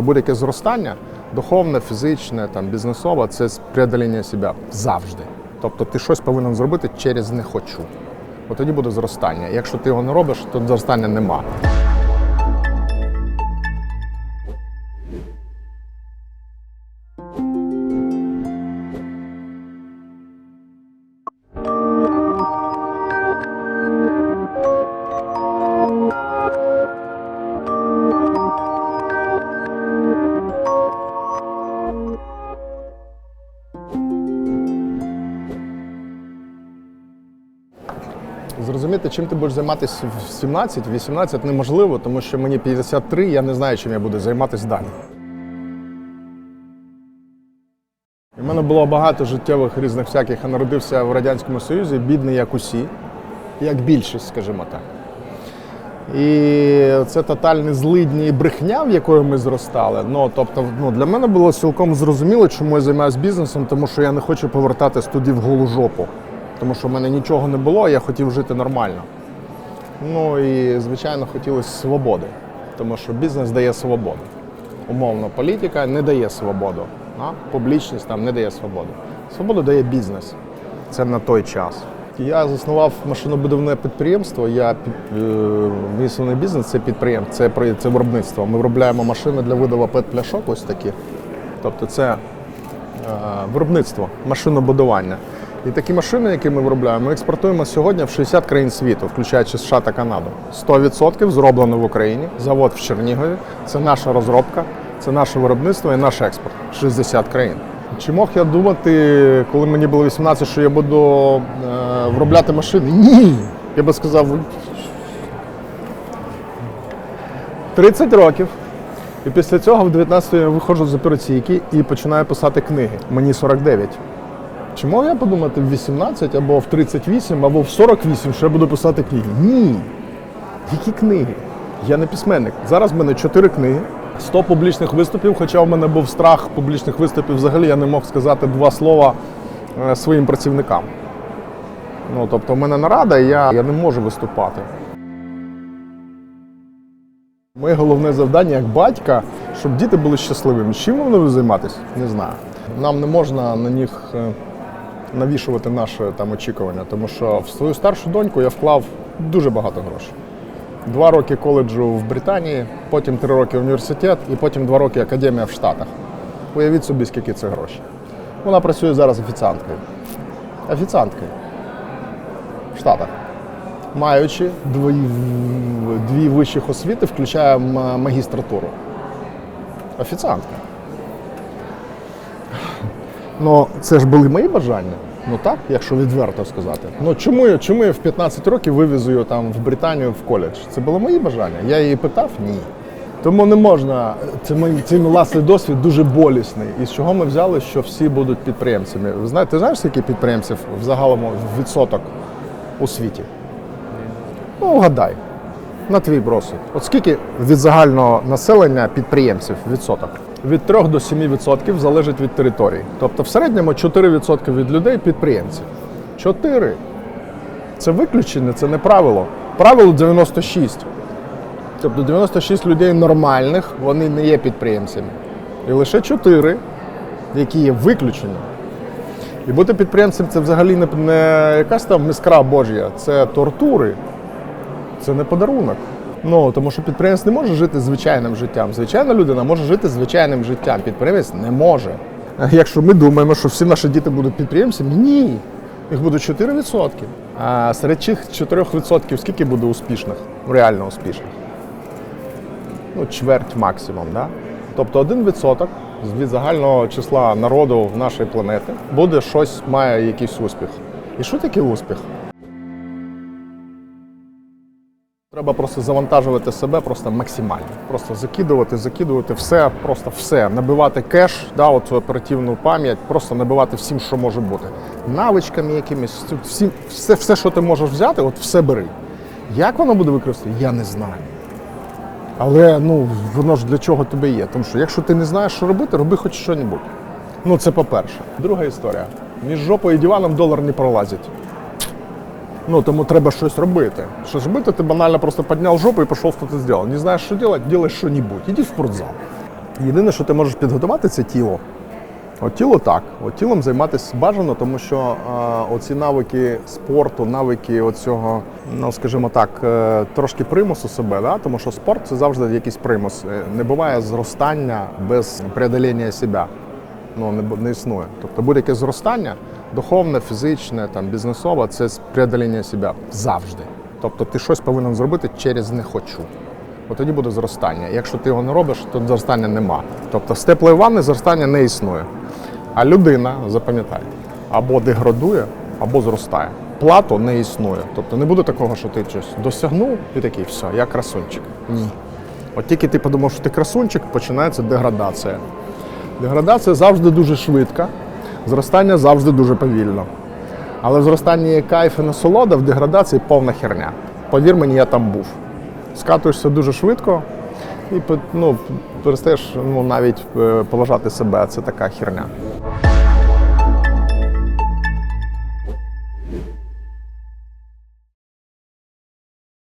Тобто будь-яке зростання, духовне, фізичне, там, бізнесове це преодоління себе завжди. Тобто ти щось повинен зробити через не хочу. От тоді буде зростання. Якщо ти його не робиш, то зростання нема. Зрозуміти, чим ти будеш займатися в 17-18 неможливо, тому що мені 53, я не знаю, чим я буду займатися далі. У мене було багато життєвих різних всяких. Я народився в Радянському Союзі, бідний як усі, як більшість, скажімо так. І це тотальне злидні і брехня, в якої ми зростали. Ну, тобто, ну, для мене було цілком зрозуміло, чому я займаюся бізнесом, тому що я не хочу повертатись туди в голу жопу. Тому що в мене нічого не було, я хотів жити нормально. Ну і, звичайно, хотілося свободи, тому що бізнес дає свободу. Умовно, політика не дає свободу, а публічність там не дає свободу. Свободу дає бізнес. Це на той час. Я заснував машинобудівне підприємство. Я під- е, мій бізнес це підприємство, це, це виробництво. Ми виробляємо машини для видаву пет-пляшок, ось такі. Тобто це е, виробництво, машинобудування. І такі машини, які ми виробляємо, ми експортуємо сьогодні в 60 країн світу, включаючи США та Канаду. 100% зроблено в Україні, завод в Чернігові. Це наша розробка, це наше виробництво і наш експорт. 60 країн. Чи мог я думати, коли мені було 18, що я буду е, виробляти машини? Ні. Я би сказав, 30 років. І після цього в 19 я виходжу з операційки і починаю писати книги. Мені 49. Чи можу я подумати в 18 або в 38, або в 48, що я буду писати книги? Ні. Які книги? Я не письменник. Зараз в мене 4 книги, 100 публічних виступів, хоча в мене був страх публічних виступів, взагалі я не мог сказати два слова е, своїм працівникам. Ну, тобто, в мене нарада, і я, я не можу виступати. Моє головне завдання як батька, щоб діти були щасливими. Чим вони будуть займатися? Не знаю. Нам не можна на них е, навішувати наші там очікування, тому що в свою старшу доньку я вклав дуже багато грошей. Два роки коледжу в Британії, потім три роки університет і потім два роки академія в Штатах. Уявіть собі, скільки це грошей. Вона працює зараз офіціанткою. Офіціанткою в Штатах маючи дві, дві вищих освіти, включає магістратуру. Офіціантка. Ну, це ж були мої бажання. Ну так, якщо відверто сказати. Ну чому, я- чому я в 15 років вивезу її там в Британію в коледж? Це було мої бажання. Я її питав? Ні. Тому не можна. Це мій, цей власний досвід дуже болісний. І з чого ми взяли, що всі будуть підприємцями? Ви знаєте, ти знаєш, скільки підприємців в загалом відсоток у світі? Ну, вгадай, на твій бросить. От скільки від загального населення підприємців відсоток? Від 3 до 7% залежить від території. Тобто в середньому 4% від людей підприємці. 4. Це виключення, це не правило. Правило 96. Тобто 96 людей нормальних, вони не є підприємцями. І лише 4, які є виключенням. І бути підприємцем це взагалі не, не якась там мискра Божя, це тортури. Це не подарунок. Ну тому що підприємець не може жити звичайним життям. Звичайна людина може жити звичайним життям. Підприємець не може. Якщо ми думаємо, що всі наші діти будуть підприємцями, ні. Їх буде 4%. А серед цих 4% скільки буде успішних, реально успішних? Ну, чверть максимум, да? Тобто 1% від загального числа народу нашої планети буде щось, має якийсь успіх. І що таке успіх? Треба просто завантажувати себе просто максимально. Просто закидувати, закидувати все, просто все. Набивати кеш, да, от оперативну пам'ять, просто набивати всім, що може бути. Навичками якимись, всім, все, все, що ти можеш взяти, от все бери. Як воно буде використано, я не знаю. Але ну, воно ж для чого тобі є? Тому що якщо ти не знаєш, що робити, роби хоч щось. Ну, це по-перше. Друга історія. Між жопою і диваном долар не пролазить. Ну, тому треба щось робити. Що ж робити, ти банально просто підняв жопу і пішов, що ти зробив. Не знаєш, що робити, делай що-небудь. Іди в спортзал. Єдине, що ти можеш підготувати, це тіло. От тіло так. От тілом займатися бажано, тому що е, оці навики спорту, навики оцього, ну скажімо так, е, трошки примусу себе, да? тому що спорт це завжди якийсь примус. Е, Не буває зростання без преодоління себе. Ну не, не існує. Тобто будь-яке зростання, духовне, фізичне, там, бізнесове, це преодоління себе завжди. Тобто ти щось повинен зробити через не хочу. От тоді буде зростання. Якщо ти його не робиш, то зростання нема. Тобто з теплої ванни зростання не існує. А людина, запам'ятай, або деградує, або зростає. Плато не існує. Тобто не буде такого, що ти щось досягнув і такий, все, я красунчик. Ні. От тільки ти подумав, що ти красунчик, починається деградація. Деградація завжди дуже швидка, зростання завжди дуже повільно. Але в зростанні є кайф і насолода, в деградації повна херня. Повір мені, я там був. Скатуєшся дуже швидко і ну, перестаєш ну, навіть е, поважати себе. Це така херня.